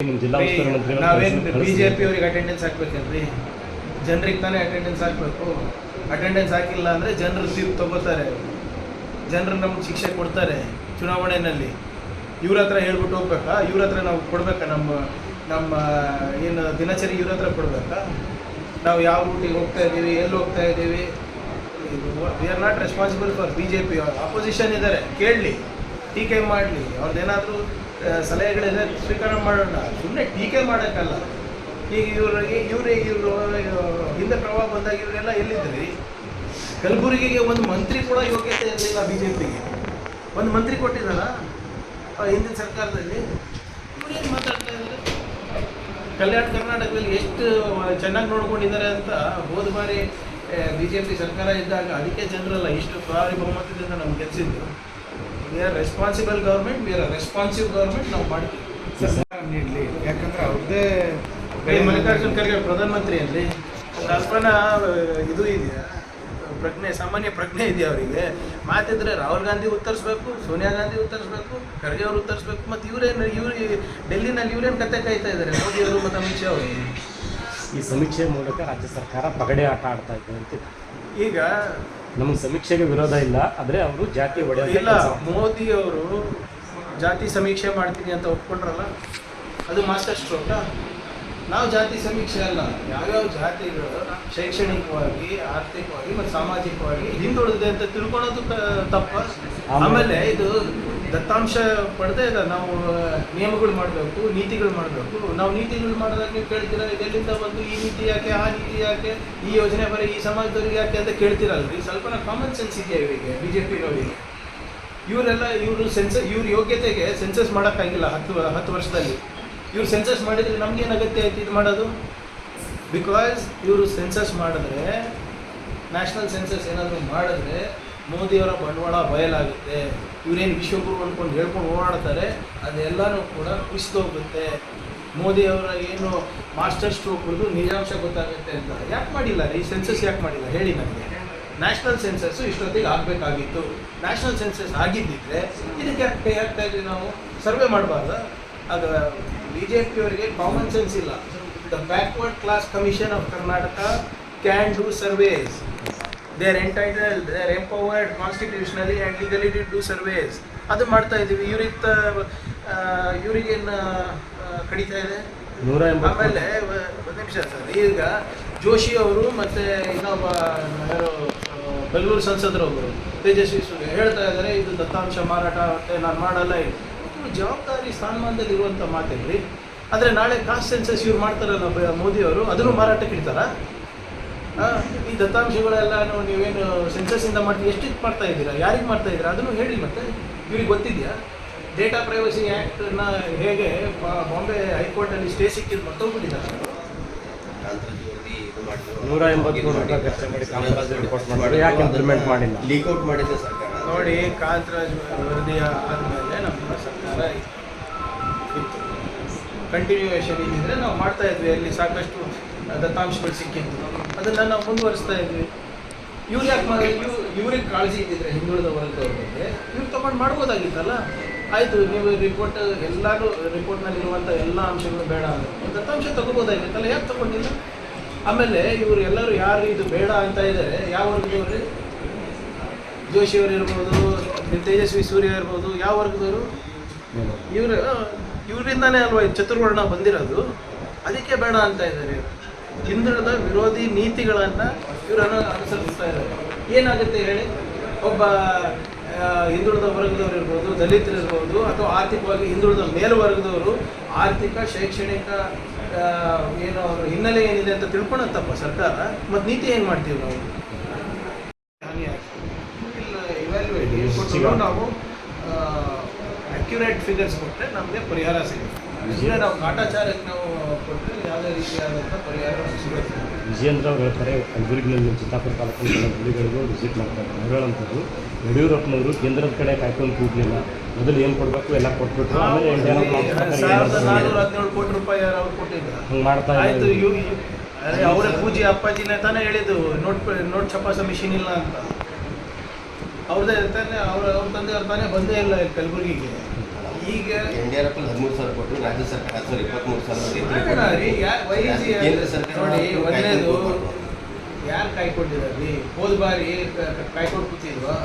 ನಾವೇನು B J P ಅವ್ರಿಗೆ attendance ಹಾಕ್ಬೇಕಲ್ರಿ ಜನರಿಗೆ ತಾನೇ ಅಟೆಂಡೆನ್ಸ್ ಹಾಕಬೇಕು. ಅಟೆಂಡೆನ್ಸ್ ಹಾಕಿಲ್ಲ ಅಂದರೆ ಜನರು ಸೀಟ್ ತಗೋತಾರೆ. ಜನರು ನಮ್ಗೆ ಶಿಕ್ಷೆ ಕೊಡ್ತಾರೆ ಚುನಾವಣೆಯಲ್ಲಿ ಇವ್ರ ಹತ್ರ ಹೇಳ್ಬಿಟ್ಟು ಹೋಗ್ಬೇಕಾ? ಇವ್ರ ಹತ್ರ ನಾವು ಕೊಡ್ಬೇಕಾ? ನಮ್ಮ ನಮ್ಮ ಏನು ದಿನಚರಿ ಇವ್ರ ಹತ್ರ ಕೊಡ್ಬೇಕಾ? ನಾವು ಯಾವ ರೂಟಿಗೆ ಹೋಗ್ತಾ ಇದ್ದೀವಿ ಎಲ್ಲಿ ಹೋಗ್ತಾ ಇದ್ದೀವಿ? We are not responsible for B J P opposition ಇದ್ದಾರೆ ಕೇಳಲಿ ಟೀಕೆ ಮಾಡಲಿ. ಅವ್ರದ್ದೇನಾದರೂ ಸಲಹೆಗಳಿದೆ ಸ್ವೀಕಾರ ಮಾಡೋಣ. ಸುಮ್ಮನೆ ಟೀಕೆ ಮಾಡೋಕ್ಕಲ್ಲ. ಈಗ ಇವ್ರಿಗೆ ಇವರೇ ಇವರು ಹಿಂದೆ ಪ್ರಭಾವ ಬಂದಾಗ ಇವರೆಲ್ಲ ಎಲ್ಲಿದ್ರಿ? ಕಲಬುರಗಿಗೆ ಒಂದು ಮಂತ್ರಿ ಕೂಡ ಯೋಗ್ಯತೆ ಇರಲಿಲ್ಲ ಬಿ ಜೆ ಪಿಗೆ ಒಂದು ಮಂತ್ರಿ ಕೊಟ್ಟಿದ್ದಾರ? ಹಿಂದಿನ ಸರ್ಕಾರದಲ್ಲಿ? ಇವರೇನು ಮಾತಾಡ್ತಾ ಇದ್ದಾರೆ? ಕಲ್ಯಾಣ ಕರ್ನಾಟಕದಲ್ಲಿ ಎಷ್ಟು ಚೆನ್ನಾಗಿ ನೋಡ್ಕೊಂಡಿದ್ದಾರೆ ಅಂತ ಹೋದ ಬಾರಿ ಬಿ ಜೆ ಪಿ ಸರ್ಕಾರ ಇದ್ದಾಗ ಅದಕ್ಕೆ ಜನರಲ್ಲ, ಇಷ್ಟು ಭಾರಿ ಬಹುಮತದಿಂದ ನಮ್ಗೆ ಗೆಲ್ಸಿದ್ದು we are responsible government we are responsive government ನಾವು ಮಾಡ್ತೀವಿ. ಸರ್ಕಾರ ನೀಡಲಿ ಯಾಕಂದ್ರೆ ಅವ್ರದ್ದೇ ಮಲ್ಲಿಕಾರ್ಜುನ್ ಖರ್ಗೆ ಪ್ರಧಾನಮಂತ್ರಿ ಅಲ್ಲಿ ಕಲ್ಪನಾ ಇದು ಇದೆಯಾ? ಪ್ರಜ್ಞೆ ಸಾಮಾನ್ಯ ಪ್ರಜ್ಞೆ ಇದೆಯಾ ಅವರಿಗೆ? ಮಾತಿದ್ರೆ ರಾಹುಲ್ ಗಾಂಧಿ ಉತ್ತರಿಸ್ಬೇಕು ಸೋನಿಯಾ ಗಾಂಧಿ ಉತ್ತರಿಸ್ಬೇಕು ಖರ್ಗೆ ಅವರು ಉತ್ತರಿಸ್ಬೇಕು ಮತ್ತು ಇವರೇನು ಇವ್ರಿಗೆ ಡೆಲ್ಲಿನಲ್ಲಿ ಇವರೇನು ಕತೆ ಕಾಯ್ತಾ ಇದ್ದಾರೆ ಮೋದಿ ಅವರು ಮತ್ತು ಅಮಿತ್ ಶಾ ಅವರು? ಈ ಸಮೀಕ್ಷೆ ಮೂಲಕ ರಾಜ್ಯ ಸರ್ಕಾರ ಪಗಡೆ ಆಟ ಆಡ್ತಾ ಇದೆ ಅಂತ ಈಗ ನಮಗೆ ಸಮೀಕ್ಷೆಗೆ ವಿರೋಧ ಇಲ್ಲ ಆದರೆ ಅವರು ಜಾತಿ ಒಡೆಯ ಇಲ್ಲ ಮೋದಿ ಅವರು ಜಾತಿ ಸಮೀಕ್ಷೆ ಮಾಡ್ತೀನಿ ಅಂತ ಒಪ್ಕೊಂಡ್ರಲ್ಲ ಅದು ಮಾಸ್ಟರ್ ಸ್ಟ್ರೋಕ ನಾವು ಜಾತಿ ಸಮೀಕ್ಷೆ ಅಲ್ಲ ಯಾವ್ಯಾವ ಜಾತಿಗಳು ಶೈಕ್ಷಣಿಕವಾಗಿ ಆರ್ಥಿಕವಾಗಿ ಮತ್ತು ಸಾಮಾಜಿಕವಾಗಿ ಹಿಂದುಳಿದಿದೆ ಅಂತ ತಿಳ್ಕೊಳ್ಳೋದು ಕ- ತಪ್ಪ? ಆಮೇಲೆ ಇದು ದತ್ತಾಂಶ ಪಡೆದೇ ಇದೆ ನಾವು ನಿಯಮಗಳು ಮಾಡಬೇಕು, ನೀತಿಗಳು ಮಾಡಬೇಕು. ನಾವು ನೀತಿಗಳು ಮಾಡಿದಾಗ ನೀವು ಕೇಳ್ತೀರಾ ಇದೆಲ್ಲಿಂದ ಬಂದು ಈ ನೀತಿ ಯಾಕೆ, ಆ ನೀತಿ ಯಾಕೆ, ಈ ಯೋಜನೆ ಬರೀ ಈ ಸಮಾಜದವ್ರಿಗೆ ಯಾಕೆ ಅಂತ ಕೇಳ್ತೀರಲ್ರಿ? ಸ್ವಲ್ಪ ಕಾಮನ್ ಸೆನ್ಸ್ ಇದೆಯಾ ಇವರಿಗೆ ಬಿ ಜೆ ಪಿನವರಿಗೆ ಇವರೆಲ್ಲ, ಇವರು ಸೆನ್ಸ ಇವ್ರ ಯೋಗ್ಯತೆಗೆ ಸೆನ್ಸಸ್ ಮಾಡೋಕ್ಕಾಗಿಲ್ಲ ಹತ್ತು ಹತ್ತು ವರ್ಷದಲ್ಲಿ. ಇವ್ರು ಸೆನ್ಸಸ್ ಮಾಡಿದರೆ ನಮ್ಗೇನು ಅಗತ್ಯ ಆಯ್ತು ಇದು ಮಾಡೋದು? ಬಿಕಾಸ್ ಇವರು ಸೆನ್ಸಸ್ ಮಾಡಿದ್ರೆ ನ್ಯಾಷನಲ್ ಸೆನ್ಸಸ್ ಏನಾದರೂ ಮಾಡಿದ್ರೆ ಮೋದಿಯವರ ಬಂಡವಾಳ ಬಯಲಾಗುತ್ತೆ. ಇವರೇನು ವಿಶ್ವಗುರು ಅಂದ್ಕೊಂಡು ಹೇಳ್ಕೊಂಡು ಓಡಾಡ್ತಾರೆ, ಅದೆಲ್ಲನೂ ಕೂಡ ಕುಸಿದೋಗುತ್ತೆ. ಮೋದಿಯವರ ಏನು ಮಾಸ್ಟರ್ ಸ್ಟ್ರೋಕ್ ಹೊಡೆದು ನಿಜಾಂಶ ಗೊತ್ತಾಗುತ್ತೆ ಅಂತ ಯಾಕೆ ಮಾಡಿಲ್ಲ ರೀ? ಸೆನ್ಸಸ್ ಯಾಕೆ ಮಾಡಿಲ್ಲ? ಹೇಳಿ ನನಗೆ ನ್ಯಾಷನಲ್ ಸೆನ್ಸಸ್ಸು ಇಷ್ಟೊತ್ತಿಗೆ ಆಗಬೇಕಾಗಿತ್ತು. ನ್ಯಾಷನಲ್ ಸೆನ್ಸಸ್ ಆಗಿದ್ದಿದ್ರೆ ಇದಕ್ಕೆ ಯಾಕೆ ಕೈ ಹಾಕ್ತಾ ಇದ್ವಿ ನಾವು? ಸರ್ವೆ ಮಾಡಬಾರ್ದ? ಅದು ಬಿ ಜೆ ಪಿಯವರಿಗೆ ಕಾಮನ್ ಸೆನ್ಸ್ ಇಲ್ಲ. The backward class commission of Karnataka can do surveys they are entitled they are empowered constitutionally and legally they do surveys ಅದು ಮಾಡ್ತಾ ಇದ್ದೀವಿ. ಇವ್ರಿಗೆ ಇವ್ರಿಗೇನು ಕಡಿತಾ ಇದೆ. ಆಮೇಲೆ ಒಂದು ನಿಮಿಷ ಸರ್. ಈಗ ಜೋಶಿ ಅವರು ಮತ್ತು ಇನ್ನೊಬ್ಬ ಯಾರು ಬೆಂಗಳೂರು ಸಂಸದರೊಬ್ಬರು ತೇಜಸ್ವಿ ಸೂರ್ಯ ಹೇಳ್ತಾ ಇದ್ದಾರೆ ಇದು ದತ್ತಾಂಶ ಮಾರಾಟ ಮತ್ತೆ ನಾನು ಮಾಡಲ್ಲ ಇದು. ಜವಾಬ್ದಾರಿ ಸ್ಥಾನಮಾನದಲ್ಲಿ ಇರುವಂಥ ಮಾತೇನ್ರಿ? ಆದರೆ ನಾಳೆ ಕಾಸ್ಟ್ ಸೆನ್ಸಸ್ ಇವ್ರು ಮಾಡ್ತಾರಲ್ಲ ಬ- ಮೋದಿ ಅವರು ಅದನ್ನು ಮಾರಾಟಕ್ಕೆ ಇಡ್ತಾರಾ? ಈ ದತ್ತಾಂಶಗಳೆಲ್ಲ ನೀವೇನು ಸೆನ್ಸಸ್ಸಿಂದ ಮಾಡ್ತೀವಿ ಎಷ್ಟು ಮಾಡ್ತಾ ಇದ್ದೀರಾ ಯಾರಿಗೆ ಮಾಡ್ತಾ ಇದ್ದೀರಾ ಅದನ್ನು ಹೇಳಿ ಮತ್ತೆ ಇವ್ರಿಗೆ ಗೊತ್ತಿದೆಯಾ? ಡೇಟಾ ಪ್ರೈವಸಿ ಆ್ಯಕ್ಟ್ನ ಹೇಗೆ ಬಾಂಬೆ ಹೈಕೋರ್ಟಲ್ಲಿ ಸ್ಟೇ ಸಿಕ್ಕಿದ್ದು ಮತ್ತೊಬ್ಬರಿದ್ದಾರೆ ನೂರ ಎಂಬತ್ತು ಕೋಟಿ ರೂಪಾಯಿ ಖರ್ಚು ಮಾಡಿ ಕಾಮರಾಜ್ ರಿಪೋರ್ಟ್ ಮಾಡಿದ್ರು. ಯಾಕೆ ಇಂಪ್ಲಿಮೆಂಟ್ ಮಾಡಿಲ್ಲ? ಲೀಕ್ಔಟ್ ಮಾಡಿದೆ ಸರ್ಕಾರ. ನೋಡಿ ಕಾಂತರಾಜ್ ವರದಿಯ ಆದಮೇಲೆ ನಮ್ಮ ಸರ್ಕಾರ ಇತ್ತು. ಕಂಟಿನ್ಯೂಯೇಷನ್ ಇದ್ದಿದ್ರೆ ನಾವು ಮಾಡ್ತಾ ಇದ್ವಿ ಅಲ್ಲಿ ಸಾಕಷ್ಟು ದತ್ತಾಂಶಗಳು ಸಿಕ್ಕಿದ್ದು ಅದನ್ನು ನಾವು ಮುಂದುವರಿಸ್ತಾ ಇದ್ವಿ. ಇವ್ರು ಯಾಕೆ ಮಾಡಿ ಇವ್ರು ಇವ್ರಿಗೆ ಕಾಳಜಿ ಇದ್ದಿದ್ರೆ ಹಿಂದುಳಿದ ವರ್ಗದವ್ರ ಬಗ್ಗೆ ಇವ್ರು ತಗೊಂಡು ಮಾಡ್ಬೋದಾಗಿತ್ತಲ್ಲ? ಆಯಿತು, ನೀವು ರಿಪೋರ್ಟ್ ಎಲ್ಲರೂ ರಿಪೋರ್ಟ್ನಲ್ಲಿರುವಂಥ ಎಲ್ಲ ಅಂಶಗಳು ಬೇಡ ಅಂತ. ದತ್ತಾಂಶ ತಗೋಬೋದಾಗಿತ್ತಲ್ಲ, ಯಾಕೆ ತಗೊಂಡಿಲ್ಲ? ಆಮೇಲೆ ಇವರು ಎಲ್ಲರೂ ಯಾರು ಇದು ಬೇಡ ಅಂತ ಇದ್ದಾರೆ ಯಾವ ವರ್ಗದವರು? ಜೋಶಿಯವರು ಇರ್ಬೋದು, ತೇಜಸ್ವಿ ಸೂರ್ಯ ಇರ್ಬೋದು, ಯಾವ ವರ್ಗದವರು? ಇವರು ಇವರಿಂದಾನೇ ಅಲ್ವಾ ಚತುರ್ವರ್ಣ ಬಂದಿರೋದು? ಅದಕ್ಕೆ ಬೇಡ ಅಂತ ಇದ್ದಾರೆ ಹಿಂದುಳಿದ ವಿರೋಧಿ ನೀತಿಗಳನ್ನು ಇವರನ್ನು ಅನುಸರಿಸ್ತಾ ಇದ್ದಾರೆ. ಏನಾಗುತ್ತೆ ಹೇಳಿ? ಒಬ್ಬ ಹಿಂದುಳಿದ ವರ್ಗದವ್ರು ಇರ್ಬೋದು ದಲಿತರು ಇರ್ಬೋದು ಅಥವಾ ಆರ್ಥಿಕವಾಗಿ ಹಿಂದುಳಿದ ಮೇಲ್ವರ್ಗದವರು ಆರ್ಥಿಕ ಶೈಕ್ಷಣಿಕ ಏನು ಅವರು ಹಿನ್ನೆಲೆ ಏನಿದೆ ಅಂತ ತಿಳ್ಕೊಳತ್ತಪ್ಪ ಸರ್ಕಾರ. ಮತ್ತು ನೀತಿ ಏನು ಮಾಡ್ತೀವಿ ನಾವು? ಕೊಟ್ಟು ನಾವು ಅಕ್ಯುರೇಟ್ ಫಿಗರ್ಸ್ ಕೊಟ್ಟರೆ ನಮಗೆ ಪರಿಹಾರ ಸಿಗುತ್ತೆ. ನಾವು ಕಾಟಾಚಾರಕ್ಕೆ ನಾವು ಕೊಟ್ಟರೆ ಯಾವುದೇ ರೀತಿಯಾದಂಥ ಪರಿಹಾರ ಸಿಗುತ್ತೆ. ವಿಜೇಂದ್ರ ಅವ್ರು ಹೇಳ್ತಾರೆ ಕಲಬುರಗಿನಲ್ಲಿ ಚಿತ್ತಾಪುರ ತಾಲೂಕಿನ ಕೆಲವು ಹಳ್ಳಿಗಳಿಗೂ ವಿಸಿಟ್ ಮಾಡ್ತಾರೆ. ಅವ್ರು ಹೇಳುವಂಥದ್ದು ಯಡಿಯೂರಪ್ಪನವರು ಕೇಂದ್ರದ ಕಡೆ ಕಾಯ್ಕೊಂಡು ಕೂಡಲಿಲ್ಲ ಮೊದಲು ಏನು ಕೊಡಬೇಕು ಎಲ್ಲ ಕೊಟ್ಬಿಟ್ಟು ಆಮೇಲೆ ಇಂಡಿಯಾನ ಸಾವಿರದ ನಾನ್ನೂರ ಹದಿನೇಳು ಕೋಟಿ ರೂಪಾಯಿ ಅವ್ರು ಕೊಟ್ಟಿದ್ರು. ಹಂಗೆ ಮಾಡ್ತಾ ಆಯ್ತು ಅವರ ಪೂಜೆ ಅಪ್ಪಾಜಿನೇ ತಾನೇ ಹೇಳಿದ್ದು ನೋಟ್ ನೋಟ್ ಚಪಾಸ ಮಿಷಿನ್ ಇಲ್ಲ ಅಂತ. ಅವ್ರದ್ದೇ ತಾನೇ ಅವ್ರ ಅವ್ರ ತಂದೆ ಅವ್ರ ತಾನೇ ಬಂದೇ ಇಲ್ಲಿ ಕಲಬುರಗಿಗೆ. ಈಗ ಯಡಿಯೂರಪ್ಪ ಹದಿಮೂರು ಸಾವಿರ ಕೊಟ್ಟರು ರಾಜ್ಯ ಸರ್ಕಾರ ಸಾವಿರ ಬೇಡ ರೀ, ಯಾ- why ಕೇಂದ್ರ ಸರ್ಕಾರ ಒಂದನೇದು. ಯಾರು ಕಾಯ್ಕೊಂಡಿದ್ದಾರೆ ಹೋದ ಬಾರಿ ಕಾಯ್ಕೊಂಡು ಕೂತಿದ್ವಾ?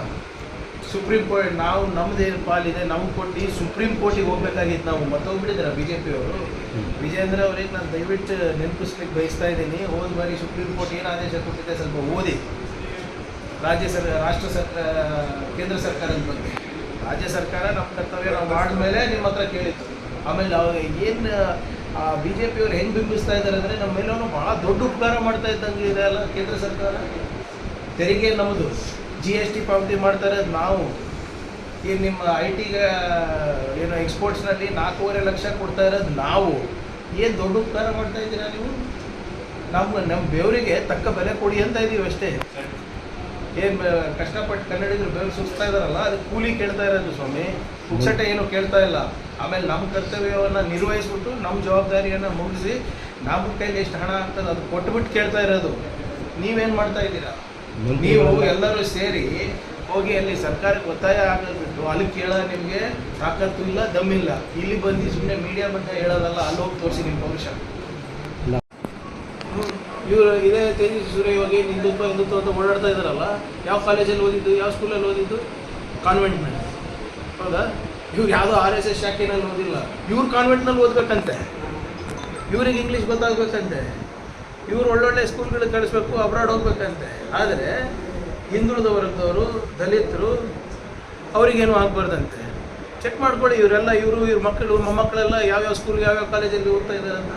ಸುಪ್ರೀಂ ಕೋರ್ಟ್ ನಾವು ನಮ್ದೇನು ಪಾಲಿದೆ ನಮ್ಗೆ ಕೊಟ್ಟು ಸುಪ್ರೀಂ ಕೋರ್ಟಿಗೆ ಹೋಗ್ಬೇಕಾಗಿತ್ತು ನಾವು. ಮತ್ತೋಗ್ಬಿಟ್ಟಿದ್ರ ಬಿ ಜೆ ಪಿಯವರು ವಿಜೇಂದ್ರ ಅವ್ರಿಗೆ ನಾನು ದಯವಿಟ್ಟು ನೆನಪಿಸ್ಲಿಕ್ಕೆ ಬಯಸ್ತಾ ಇದ್ದೀನಿ. ಹೋದ ಬಾರಿ ಸುಪ್ರೀಂ ಕೋರ್ಟ್ ಏನು ಆದೇಶ ಕೊಟ್ಟಿದೆ ಸ್ವಲ್ಪ ಓದಿ. ರಾಜ್ಯ ಸರ್ಕಾರ ರಾಷ್ಟ್ರ ಸರ್ಕಾರ ಕೇಂದ್ರ ಸರ್ಕಾರದ ಬಗ್ಗೆ. ರಾಜ್ಯ ಸರ್ಕಾರ ನಮ್ಮ ಕರ್ತವ್ಯ ನಾವು ಮಾಡಿದ್ಮೇಲೆ ನಿಮ್ಮ ಹತ್ರ ಕೇಳಿತ್ತು. ಆಮೇಲೆ ಅವಾಗ ಏನು ಬಿ ಜೆ ಪಿಯವ್ರು ಹೆಂಗೆ ಬಿಂಬಿಸ್ತಾ ಇದ್ದಾರೆ ಅಂದರೆ ನಮ್ಮ ಮೇಲೆ ಭಾಳ ದೊಡ್ಡ ಉಪಕಾರ ಮಾಡ್ತಾ ಇದ್ದಂಗೆ ಇದೆ ಅಲ್ಲ ಕೇಂದ್ರ ಸರ್ಕಾರ? ತೆರಿಗೆ ನಮ್ಮದು ಜಿ ಎಸ್ ಟಿ ಪಾವತಿ ಮಾಡ್ತಾರೆ. ನಾವು ಈಗ ನಿಮ್ಮ ಐ ಟಿಗೆ ಏನು ಎಕ್ಸ್ಪೋರ್ಟ್ಸ್ನಲ್ಲಿ ನಾಲ್ಕೂವರೆ ಲಕ್ಷ ಕೊಡ್ತಾ ಇರೋದು ನಾವು. ಏನು ದೊಡ್ಡ ಉಪಕಾರ ಮಾಡ್ತಾ ಇದ್ದೀರಾ ನೀವು? ನಮ್ಮ ನಮ್ಮ ಬೆವರಿಗೆ ತಕ್ಕ ಬೆಲೆ ಕೊಡಿ ಅಂತ ಇದ್ದೀವಿ ಅಷ್ಟೇ. ಏನು ಕಷ್ಟಪಟ್ಟು ಕನ್ನಡಿಗರು ಬೆವರು ಸುಸ್ತಾ ಇದಾರಲ್ಲ, ಅದು ಕೂಲಿ ಕೇಳ್ತಾ ಇರೋದು ಸ್ವಾಮಿ. ಪುಕ್ಸಟ್ಟೆ ಏನು ಕೇಳ್ತಾ ಇಲ್ಲ. ಆಮೇಲೆ ನಮ್ಮ ಕರ್ತವ್ಯವನ್ನು ನಿರ್ವಹಿಸ್ಬಿಟ್ಟು ನಮ್ಮ ಜವಾಬ್ದಾರಿಯನ್ನು ಮುಗಿಸಿ ನಮ್ಮ ಕೈಲಿ ಎಷ್ಟು ಹಣ ಆಗ್ತದೆ ಅದು ಕೊಟ್ಬಿಟ್ಟು ಕೇಳ್ತಾ ಇರೋದು. ನೀವೇನು ಮಾಡ್ತಾ ಇದ್ದೀರಾ? ನೀವು ಎಲ್ಲರೂ ಸೇರಿ ಹೋಗಿ ಅಲ್ಲಿ ಸರ್ಕಾರಕ್ಕೆ ಒತ್ತಾಯ ಆಗಬಿಟ್ಟು ಅಲ್ಲಿ ಕೇಳೋ ನಿಮಗೆ ತಾಕತ್ತು ಇಲ್ಲ ದಮ್ಮಿಲ್ಲ ಇಲ್ಲಿ. ಬಂದು ಸುಮ್ಮನೆ ಮೀಡಿಯಾ ಬಂದ ಹೇಳೋದಲ್ಲ, ಅಲ್ಲಿ ಹೋಗಿ ತೋರಿಸಿ ನಿಮ್ಮ ಪೌರುಷ. ಇವರು ಇದೇ ತೇಜಸ್ವಿ ಸೂರ್ಯ ಇವಾಗ ಏನು ಹಿಂದುತ್ವ ಹಿಂದುತ್ವ ಅಂತ ಓಡಾಡ್ತಾ ಇದ್ದಾರಲ್ಲ, ಯಾವ ಕಾಲೇಜಲ್ಲಿ ಓದಿದ್ದು, ಯಾವ ಸ್ಕೂಲಲ್ಲಿ ಓದಿದ್ದು? ಕಾನ್ವೆಂಟ್ನಲ್ಲಿ ಹೌದಾ? ಇವ್ರು ಯಾವುದೋ ಆರ್ ಎಸ್ ಎಸ್ ಶಾಖೆನಲ್ಲಿ ಓದಿಲ್ಲ. ಇವ್ರು ಕಾನ್ವೆಂಟ್ನಲ್ಲಿ ಓದ್ಬೇಕಂತೆ. ಇವ್ರಿಗೆ ಇಂಗ್ಲೀಷ್ ಗೊತ್ತಾಗಬೇಕಂತೆ. ಇವ್ರು ಒಳ್ಳೊಳ್ಳೆ ಸ್ಕೂಲ್ಗಳಿಗೆ ಕಳಿಸ್ಬೇಕು ಅಬ್ರಾಡ್ ಹೋಗ್ಬೇಕಂತೆ. ಆದರೆ ಹಿಂದುಳಿದ ವರ್ಗದವರು ದಲಿತರು, ಅವರಿಗೇನು ಆಗಬಾರ್ದಂತೆ? ಚೆಕ್ ಮಾಡ್ಕೊಳ್ಳಿ, ಇವರೆಲ್ಲ ಇವರು, ಇವ್ರ ಮಕ್ಕಳು ಮೊಮ್ಮಕ್ಕಳೆಲ್ಲ ಯಾವ್ಯಾವ ಸ್ಕೂಲ್ಗೆ ಯಾವ್ಯಾವ ಕಾಲೇಜಲ್ಲಿ ಓದ್ತಾ ಇದ್ದಾರೆ ಅಂತ.